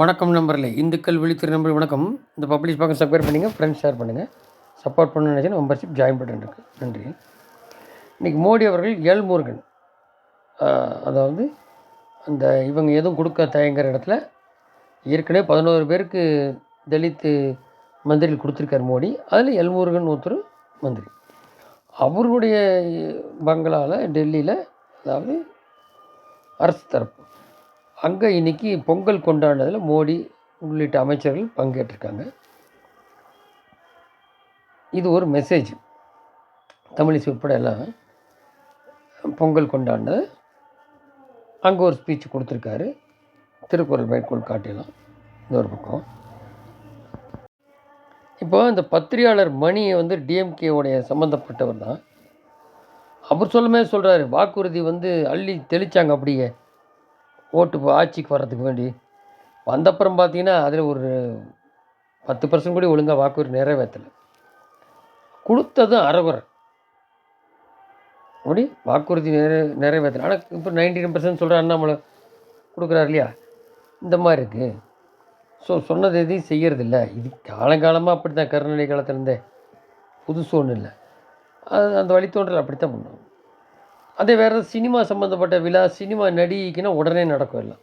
வணக்கம் நம்பரில் இந்துக்கள் விழித்திரு நம்பர் வணக்கம். இந்த பப்ளிஷ் பக்கம் சப்ஸ்கிரைப் பண்ணுங்கள் ஃப்ரெண்ட்ஸ் ஷேர் பண்ணுங்கள் சப்போர்ட் பண்ண நினச்சி மெம்பர்ஷிப் ஜாயின் பட்டன் இருக்குது நன்றி. இன்றைக்கி மோடி அவர்கள் எல் முருகன். அதாவது அந்த இவங்க எதுவும் கொடுக்க தயங்குற இடத்துல ஏற்கனவே பதினோரு பேருக்கு தலித்து மந்திரிகள் கொடுத்துருக்கார் மோடி. அதில் எல் முருகன் ஒருத்தர் மந்திரி. அவருடைய பங்களாவில் டெல்லியில் அதாவது அரசு தரப்பு. அங்கே இன்னைக்கு பொங்கல் கொண்டாடுனதில் மோடி உள்ளிட்ட அமைச்சர்கள் பங்கேற்றிருக்காங்க. இது ஒரு மெசேஜ் தமிழிசை உட்பட எல்லாம் பொங்கல் கொண்டாடினது. அங்கே ஒரு ஸ்பீச் கொடுத்துருக்காரு. திருக்குறள் மேற்கோள் காட்டிலாம் இந்த ஒரு பக்கம். இப்போ இந்த பத்திரிகையாளர் மணி வந்து டிஎம்கேவுடைய சம்மந்தப்பட்டவர் தான். அவர் சொல்லுமே சொல்கிறாரு வாக்குறுதி வந்து அள்ளி தெளித்தாங்க அப்படியே. ஓட்டு ஆட்சிக்கு வர்றதுக்கு வேண்டி. வந்தப்புறம் பார்த்தீங்கன்னா அதில் ஒரு பத்து பர்சன்ட் கூட ஒழுங்காக வாக்குறுதி நிறைவேற்றலை கொடுத்ததும் அறகுறை அப்படி வாக்குறுதி நிறை நிறைவேற்றலை ஆனால் இப்போ நைன்டி நைன் பர்சன்ட் சொல்கிற அண்ணாமலை கொடுக்குறாரு இல்லையா? இந்த மாதிரி இருக்குது ஸோ சொன்னது எதையும் செய்யறதில்ல. இது காலங்காலமாக அப்படி தான் கருணாநிதி காலத்துலேருந்தே புதுசு ஒன்றும் இல்லை. அது அந்த வழித்தோன்றல் அப்படி தான் பண்ணுவாங்க. அதே வேறு சினிமா சம்மந்தப்பட்ட விழா சினிமா நடிகைக்குன்னா உடனே நடக்கும் எல்லாம்.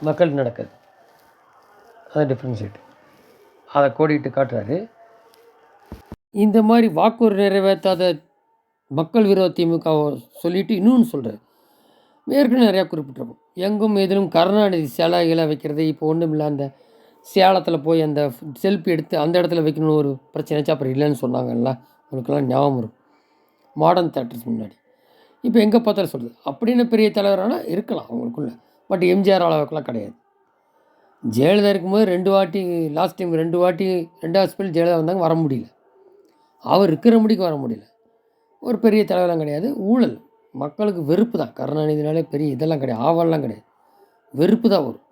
மக்கள் நடக்காது. அதான் டிஃப்ரென்ஷியேட் அதை கோடிட்டு காட்டுறாரு. இந்த மாதிரி வாக்குறுதி நிறைவேற்றாத மக்கள் விரோத திமுக சொல்லிட்டு இன்னொன்று சொல்கிறார் ஏற்கனவே நிறையா குறிப்பிட்டிருக்கோம். எங்கும் எதிலும் கருணாநிதி சிலை வைக்கிறது இப்போ ஒன்றும் இல்லை அந்த சேலத்தில் போய் அந்த செல்ஃபி எடுத்து அந்த இடத்துல வைக்கணும்னு ஒரு பிரச்சனைச்சு அப்புறம் இல்லைன்னு சொன்னாங்கல்ல. உங்களுக்கெல்லாம் ஞாபகம் இருக்கும் மாடர்ன் தேட்டர்ஸ் முன்னாடி. இப்போ எங்கே பார்த்தாலும் சொல்கிறது அப்படின்னு பெரிய தலைவரானால் இருக்கலாம் அவங்களுக்குள்ள. பட் எம்ஜிஆர் அளவுக்குலாம் கிடையாது. ஜெயலலிதா இருக்கும்போது ரெண்டு வாட்டி லாஸ்ட் டைம் ரெண்டு வாட்டி ரெண்டு ஹாஸ்பிட்டல் ஜெயலலிதா வந்தாங்க வர முடியல. அவர் இருக்கிற முடிக்கு வர முடியல. ஒரு பெரிய தலைவரெலாம் கிடையாது. ஊழல். மக்களுக்கு வெறுப்பு தான். கருணாநிதினாலே பெரிய இதெல்லாம் கிடையாது. ஆவல்லாம் கிடையாது. வெறுப்பு தான் வரும்.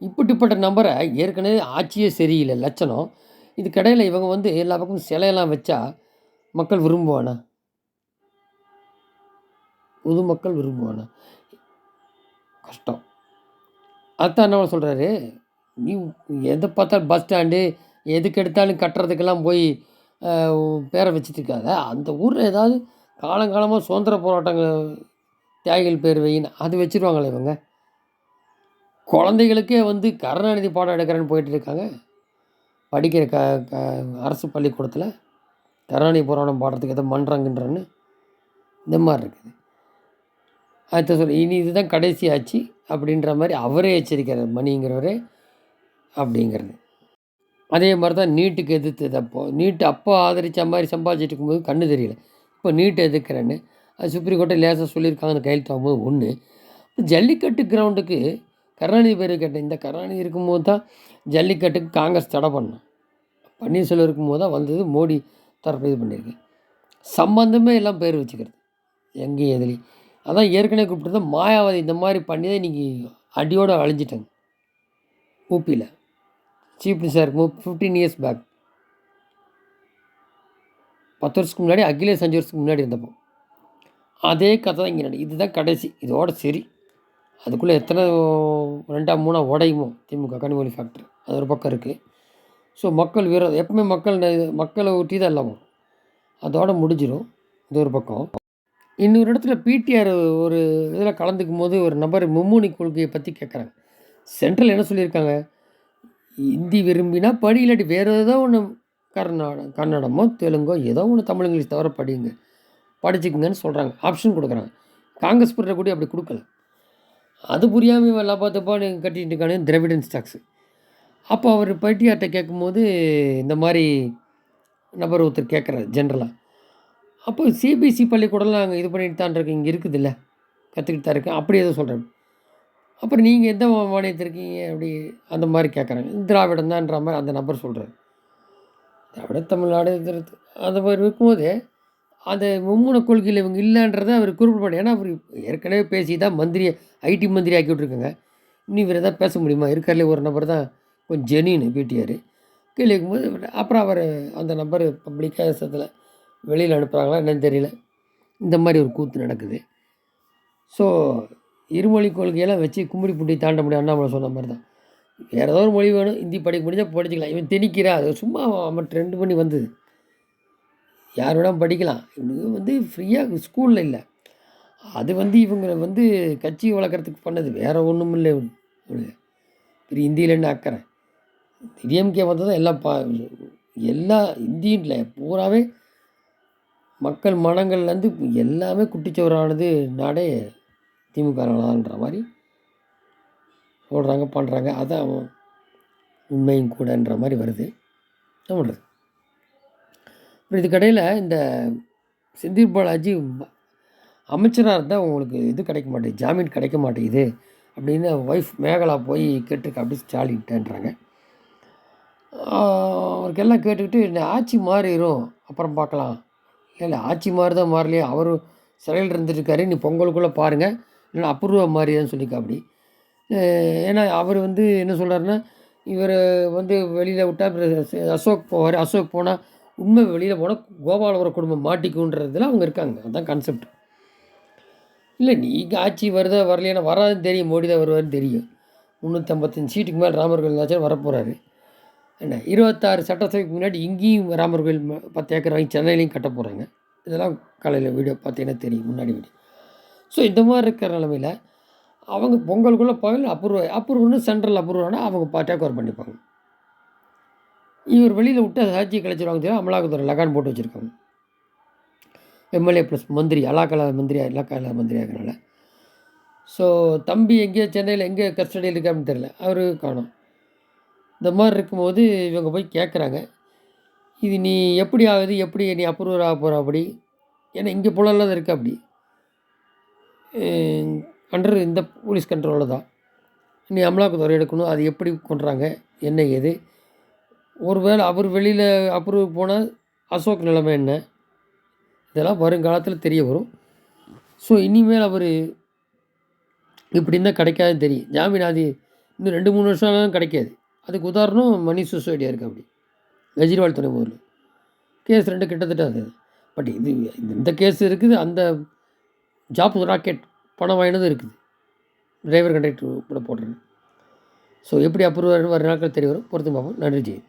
இப்படிப்பட்ட நம்பரை ஏற்கனவே ஆட்சியே சரியில்லை. லட்சணம். இதுக்கிடையில் இவங்க வந்து எல்லா பக்கமும் சிலையெல்லாம் வச்சா மக்கள் விரும்புவானா? பொதுமக்கள் விரும்புவானா கஷ்டம். அதான் என்ன சொல்கிறாரு நீ எதை பார்த்தாலும் பஸ் ஸ்டாண்டு எதுக்கு எடுத்தாலும் கட்டுறதுக்கெல்லாம் போய் பேரை வச்சுட்டு இருக்காத. அந்த ஊரில் ஏதாவது காலங்காலமாக சுதந்திர போராட்டங்கள் தியாகிகள் பேர் வைன்னு அது வச்சுருவாங்களே இவங்க. குழந்தைகளுக்கே வந்து கருணாநிதி பாடம் எடுக்கிறேன்னு போயிட்டு இருக்காங்க. படிக்கிற க க அரசு பள்ளிக்கூடத்தில் கருணாநிதி போராட்டம் பாடுறதுக்கு எதோ மன்றங்கன்றன்னு இந்த மாதிரி இருக்குது. அடுத்த சொல் இனி இதுதான் கடைசி ஆச்சு அப்படின்ற மாதிரி அவரே எச்சரிக்கிறார் மணிங்கிறவரே அப்படிங்கிறது. அதே மாதிரி தான் நீட்டுக்கு எதிர்த்தது அப்போ. நீட்டு அப்போ ஆதரித்த மாதிரி சம்பாதிச்சிட்டு இருக்கும்போது கண்ணு தெரியல. இப்போ நீட்டை எதிர்க்கிறேன்னு அது சுப்ரீம் கோர்ட்டை லேசாக சொல்லியிருக்காங்க அந்த கையெழுத்து ஆகும்போது ஒன்று ஜல்லிக்கட்டு கிரவுண்டுக்கு கருணாநிதி பேர் கேட்டேன் இந்த கருணாநிதி இருக்கும்போது தான் ஜல்லிக்கட்டுக்கு காங்கிரஸ் தடை பண்ணோம் பன்னீர்செல்வம் இருக்கும்போது தான் வந்தது மோடி தரப்பு இது பண்ணியிருக்கு. சம்பந்தமே எல்லாம் பேர் வச்சுக்கிறது. எங்கேயும் எதுலேயும். அதான் ஏற்கனவே கூப்பிட்டு மாயாவதி இந்த மாதிரி பண்ணி தான் இன்றைக்கி அடியோடு அழிஞ்சிட்டாங்க. ஊபியில் சீஃப் மினிஸ்டர் இருக்கும்போது ஃபிஃப்டீன் இயர்ஸ் பேக் பத்து வருஷத்துக்கு முன்னாடி அகிலேஷ் அஞ்சு வருஷத்துக்கு முன்னாடி இருந்தப்போ. அதே கதை தான் இங்கே நடி இதுதான் கடைசி. இதோட சரி. அதுக்குள்ளே எத்தனை ரெண்டாம் மூணாக உடையுமோ? திமுக கனிமொழி ஃபேக்ட்ரி அது ஒரு பக்கம் இருக்குது ஸோ மக்கள் விரோதம் எப்பவுமே மக்கள் மக்களை ஊட்டி தான் எல்லாம் அதோட முடிஞ்சிடும் இது ஒரு பக்கம். இன்னொரு இடத்துல பிடிஆர் ஒரு இதில் கலந்துக்கும் போது ஒரு நபர் மும்முனி கொள்கையை பற்றி கேட்குறாங்க சென்ட்ரல் என்ன சொல்லியிருக்காங்க? ஹிந்தி விரும்பினா படி இல்லாட்டி வேறு ஏதோ ஒன்று கர்நாட கன்னடமோ தெலுங்கோ ஏதோ ஒன்று தமிழ் இங்கிலீஷ் தவிர படிங்க. படிச்சுக்குங்கன்னு சொல்கிறாங்க ஆப்ஷன் கொடுக்குறாங்க. காங்கிரஸ் பண்ணுற கூட அப்படி கொடுக்கல. அது புரியாமல் இவன் லப்பா நீங்கள் கட்டிட்டு இருக்கானே திராவிடன்ஸ் டாக்ஸு அப்போ அவர் பட்டியார்ட்ட கேட்கும்போது இந்த மாதிரி நபர் ஒருத்தர் கேட்குறாரு ஜென்ரலாக அப்போ சிபிஎஸ்சி பள்ளிக்கூடம்லாம் நாங்கள் இது பண்ணிட்டு தான் இருக்கு இங்கே இருக்குதுல்ல. கற்றுக்கிட்டு தான் இருக்கேன் அப்படி எதுவும் சொல்கிறேன் அப்புறம் நீங்கள் எந்த மா- அப்படி அந்த மாதிரி கேட்குறாங்க திராவிடம் தான்ற மாதிரி அந்த நபர் சொல்கிறார் திராவிட தமிழ்நாடு அந்த மாதிரி இருக்கும்போது அந்த மும்முனை கொள்கையில் இவங்க இல்லைன்றதை அவர் குறிப்பிட ஏன்னா அவர் ஏற்கனவே பேசி தான் மந்திரியை ஐடி மந்திரி ஆக்கி விட்ருக்காங்க இன்னும் இவர் எதாவது பேச முடியுமா? இருக்கார்லே ஒரு நபர் தான். கொஞ்சம் ஜெனின்னு பிடிஆர் கீழே இருக்கும்போது அப்புறம் அவர் அந்த நபர் பப்ளிக்காக வெளியில் அனுப்புகிறாங்களா என்னன்னு தெரியல. இந்த மாதிரி ஒரு கூத்து நடக்குது. ஸோ இருமொழி கொள்கையெல்லாம் வச்சு கும்மிடி பூண்டி தாண்ட முடியும் அண்ணாமலை சொன்ன மாதிரி தான் வேறு ஏதோ ஒரு மொழி வேணும் ஹிந்தி படிக்க முடிஞ்சால் படிச்சுக்கலாம். இவன் திணிக்கிறா அது சும்மா அவன் ட்ரெண்ட் பண்ணி வந்தது. யார் வேணாலும் படிக்கலாம். இவனுக்கு வந்து ஃப்ரீயாக ஸ்கூலில் இல்லை. அது வந்து இவங்க வந்து கட்சி வளர்க்குறதுக்கு பண்ணது. வேறு ஒன்றும் இல்லை இவனுக்கு பெரிய ஹிந்தியில் என்ன அக்கறை? டிஎம்கே வந்ததும் எல்லாம் பா எல்லா ஹிந்தியில் பூராவே மக்கள் மனங்கள்லேருந்து எல்லாமே குட்டிச்சவரானது நாடே திமுகனான்ற மாதிரி சொல்கிறாங்க பண்ணுறாங்க அதான் உண்மையும் கூடன்ற மாதிரி வருது. என்ன பண்ணுறது அப்புறம் இதுக்கடையில் இந்த செந்தில் பாலாஜி அமைச்சராக இருந்தால் உங்களுக்கு இது கிடைக்க மாட்டேங்குது ஜாமீன் கிடைக்க மாட்டேங்குது அப்படின்னு ஒய்ஃப் மேகலா போய் கேட்டிருக்க அப்படி ஸ்டாலின்ட்டேன்றாங்க. அவருக்கெல்லாம் கேட்டுக்கிட்டு இந்த ஆட்சி மாறிடும் அப்புறம் பார்க்கலாம். இல்லை ஆட்சி மாறி தான் மாறலையே அவர் சிறையில் இருந்துட்டுருக்காரு நீ பொங்கலுக்குள்ளே பாருங்கள் இல்லைன்னா அப்ரூவா மாறியான்னு சொல்லிக்கா அப்படி ஏன்னா அவர் வந்து என்ன சொல்கிறாருன்னா இவர் வந்து வெளியில் விட்டால் அசோக் போவார் அசோக் போனால் உண்மை வெளியில் போனால் கோபாலபுர குடும்பம் மாட்டிக்குன்றதுல அவங்க இருக்காங்க அதுதான் கான்செப்ட் இல்லை நீங்கள் ஆட்சி வருதா வரலையானா வராதுன்னு தெரியும் மோடி தான் வருவார்னு தெரியும். முந்நூற்றம்பத்தஞ்சு சீட்டுக்கு மேலே ராமர் கோயில் வரப்போகிறாரு என்ன இருபத்தாறு சட்டசபைக்கு முன்னாடி இங்கேயும் ராமர் கோயில் பத்து ஏக்கர் வாங்கி சென்னையிலையும் கட்ட போகிறாங்க இதெல்லாம் காலையில் வீடியோ பார்த்தீங்கன்னா தெரியும் முன்னாடி வீடியோ. ஸோ இந்த மாதிரி இருக்கிற நிலமையில் அவங்க பொங்கலுக்குள்ளே பகல் அப்ரூவ் அப்ரூவ்னு சென்ட்ரல் அப்ரூவ்னா அவங்க டேக் ஓவர் பண்ணிப்பாங்க. இவர் வெளியில் விட்டு சாட்சி கழிச்சிருவாங்க தெரியும்? அமலாக்கத்துறை லகான் போட்டு வச்சுருக்காங்க. எம்எல்ஏ ப்ளஸ் மந்திரி அலாக்கலா மந்திரி இலாக்கலா மந்திரி ஆகிறனால. ஸோ தம்பி எங்கேயோ சென்னையில் எங்கே கஸ்டடியில் இருக்கான்னு தெரில அவரு காணும். இந்த மாதிரி இருக்கும்போது இவங்க போய் கேட்குறாங்க. இது நீ எப்படி ஆகுது எப்படி நீ அப்ரூவல் ஆக போகிற அப்படி? ஏன்னா இங்கே புலனில் இருக்கா அப்படி. அண்டர் இந்த போலீஸ் கண்ட்ரோலில் தான். நீ அமலாக்கத்துறை எடுக்கணும் அது எப்படி கொண்டுறாங்க என்ன ஏது? ஒருவேளை அவர் வெளியில் அப்ரூவ் போனால் அசோக் நிலைமை என்ன? இதெல்லாம் வருங்காலத்தில் தெரிய வரும். ஸோ இனிமேல் அவர் இப்படி இருந்தால் கிடைக்காதுன்னு தெரியும். ஜாமீன் அது இன்னும் ரெண்டு மூணு வருஷம் கிடைக்காது. அதுக்கு உதாரணம் மணி சிசோடியா இருக்குது அப்படி. கெஜ்ரிவால் துணை முதல்ல கேஸ் ரெண்டு கிட்டத்தட்ட அது. பட் இது இந்த கேஸ் இருக்குது அந்த ஜாப் ராக்கெட் பணம் வாங்கினதும் இருக்குது. டிரைவர் கண்டக்டர் கூட போடுறேன் ஸோ எப்படி அப்ரூவ் வர நாட்கள் தெரிய வரும். பொறுத்து பார்ப்போம். நன்றி ஜெய்.